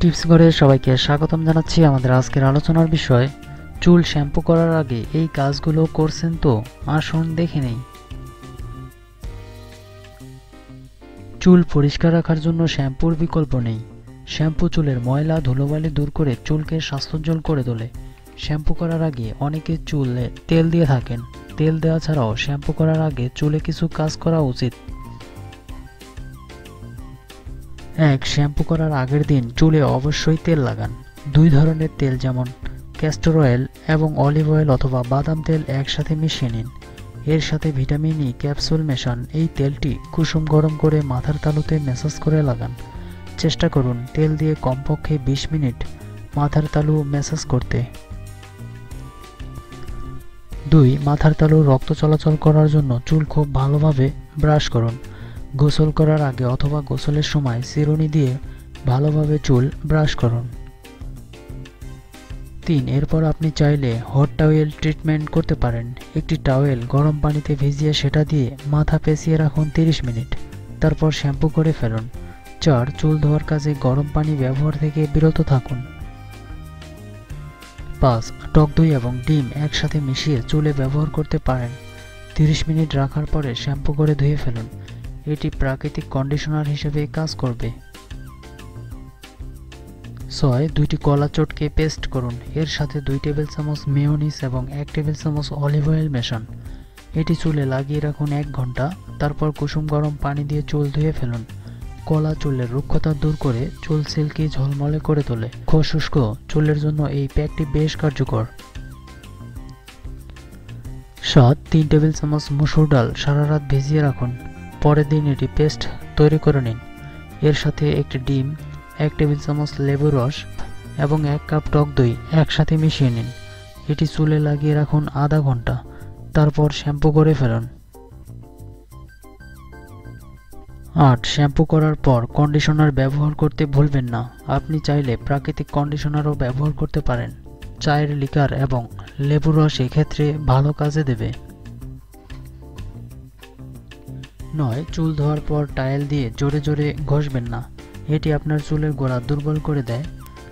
Tips ঘরে সবাইকে স্বাগতম জানাচ্ছি আমাদের আজকের আলোচনার বিষয়, চুল শ্যাম্পু করার আগে এই কাজগুলো করছেন তো? আসুন দেখে নেই। চুল পরিষ্কার রাখার জন্য শ্যাম্পুর বিকল্প নেই। শ্যাম্পু চুলের ময়লা, ধুলোবালি দূর করে চুলকে স্বাস্থ্যোজ্জ্বল করে তোলে। শ্যাম্পু করার আগে অনেকে চুলে তেল দিয়ে থাকেন। তেল দেওয়া ছাড়াও শ্যাম্পু করার আগে চুলে কিছু কাজ করা উচিত। এক শ্যাম্পু করার আগের দিন চুলে অবশ্যই তেল লাগান। দুই ধরনের তেল যেমন ক্যাস্টর অয়েল এবং অলিভ অয়েল অথবা বাদাম তেল একসাথে মিশিয়ে নিন। এর সাথে ভিটামিন ই ক্যাপসুল মেশান। এই তেলটি কুসুম গরম করে মাথার তালুতে ম্যাসাজ করে লাগান। চেষ্টা করুন তেল দিয়ে কমপক্ষে বিশ মিনিট মাথার তালু ম্যাসাজ করতে। দুই, মাথার তালু রক্ত চলাচল করার জন্য চুল খুব ভালোভাবে ব্রাশ করুন। গোসল করার আগে অথবা গোসলের সময় চিরুনি দিয়ে ভালোভাবে চুল ব্রাশ করুন। তিন, এরপর আপনি চাইলে হট টাওয়েল ট্রিটমেন্ট করতে পারেন। একটি টাওয়েল গরম পানিতে ভিজিয়ে সেটা দিয়ে মাথা পেঁচিয়ে রাখুন 30 মিনিট। তারপর শ্যাম্পু করে ফেলুন। চার, চুল ধোয়ার কাজে গরম পানি ব্যবহার থেকে বিরত থাকুন। পাঁচ, টক দই এবং ডিম একসাথে মিশিয়ে চুলে ব্যবহার করতে পারেন। 30 মিনিট রাখার পরে শ্যাম্পু করে ধুয়ে ফেলুন। এটি প্রাকৃতিক কন্ডিশনার হিসেবে কাজ করবে। ছয়, দুইটি কলা চটকে পেস্ট করুন। এর সাথে দুই টেবিল চামচ মেয়োনিস এবং এক টেবিল চামচ অলিভ অয়েল মেশান। এটি চুলে লাগিয়ে রাখুন এক ঘণ্টা, তারপর কুসুম গরম পানি দিয়ে চুল ধুয়ে ফেলুন। কলা চুলের রুক্ষতা দূর করে চুল সিল্কি ঝলমলে করে তোলে। খশুষ্ক চুলের জন্য এই প্যাকটি বেশ কার্যকর। সাত, তিন টেবিল চামচ মুসুর ডাল সারা রাত ভিজিয়ে রাখুন। পরের দিন এটি পেস্ট তৈরি করে নিন। এর সাথে একটি ডিম, এক টেবিল চামচ লেবু রস এবং এক কাপ টক দই একসাথে মিশিয়ে নিন। এটি চুলে লাগিয়ে রাখুন আধা ঘণ্টা, তারপর শ্যাম্পু করে ফেলুন। আট, শ্যাম্পু করার পর কন্ডিশনার ব্যবহার করতে ভুলবেন না। আপনি চাইলে প্রাকৃতিক কন্ডিশনারও ব্যবহার করতে পারেন। চায়ের লিকার এবং লেবু রস এক্ষেত্রে ভালো কাজে দেবে। নয়, চুল ধোয়ার পর টাইল দিয়ে জোরে জোরে ঘষবেন না। এটি আপনার চুলের গোড়া দুর্বল করে দেয়।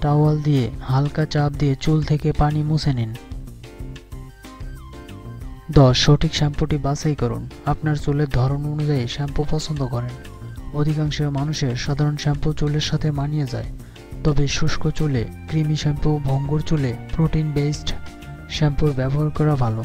টাওয়াল দিয়ে হালকা চাপ দিয়ে চুল থেকে পানি মুছে নিন। দশ, সঠিক শ্যাম্পুটি বাছাই করুন। আপনার চুলের ধরন অনুযায়ী শ্যাম্পু পছন্দ করেন। অধিকাংশ মানুষের সাধারণ শ্যাম্পু চুলের সাথে মানিয়ে যায়। তবে শুষ্ক চুলে, ক্রিমি শ্যাম্পু, ভঙ্গুর চুলে প্রোটিন বেসড শ্যাম্পুর ব্যবহার করা ভালো।